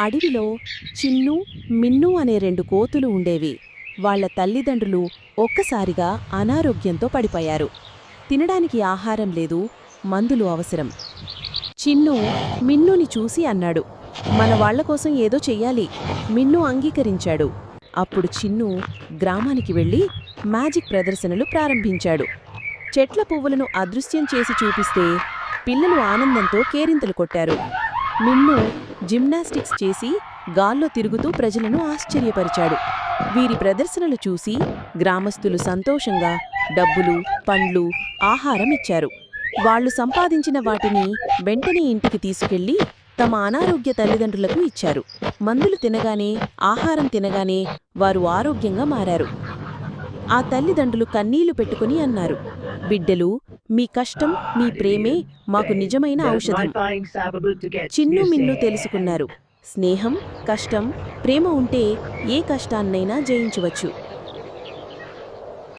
అడవిలో చిన్ను మిన్ను అనే రెండు కోతులు ఉండేవి. వాళ్ళ తల్లిదండ్రులు ఒక్కసారిగా అనారోగ్యంతో పడిపోయారు. తినడానికి ఆహారం లేదు మందులు అవసరం. చిన్ను మిన్నుని చూసి అన్నాడు మన వాళ్ళ కోసం ఏదో చెయ్యాలి మిన్ను అంగీకరించాడు. అప్పుడు చిన్ను గ్రామానికి వెళ్ళి మ్యాజిక్ ప్రదర్శనలు ప్రారంభించాడు. చెట్ల పువ్వులను అదృశ్యం చేసి చూపిస్తే పిల్లలు ఆనందంతో కేరింతలు కొట్టారు. మిన్ను జిమ్నాస్టిక్స్ చేసి గాల్లో తిరుగుతూ ప్రజలను ఆశ్చర్యపరిచాడు. వీరి ప్రదర్శనలు చూసి గ్రామస్తులు సంతోషంగా డబ్బులు పండ్లు ఆహారం ఇచ్చారు. వాళ్ళు సంపాదించిన వాటిని వెంటనే ఇంటికి తీసుకెళ్ళి తమ అనారోగ్య తల్లిదండ్రులకు ఇచ్చారు. మందులు తినగానే ఆహారం తినగానే వారు ఆరోగ్యంగా మారారు. ఆ తల్లిదండ్రులు కన్నీళ్ళు పెట్టుకుని అన్నారు. బిడ్డలు మీ కష్టం మీ ప్రేమే మాకు నిజమైన ఔషధం. చిన్ను మిన్ను తెలుసుకున్నారు. స్నేహం కష్టం ప్రేమ ఉంటే ఏ కష్టాన్నైనా జయించవచ్చు.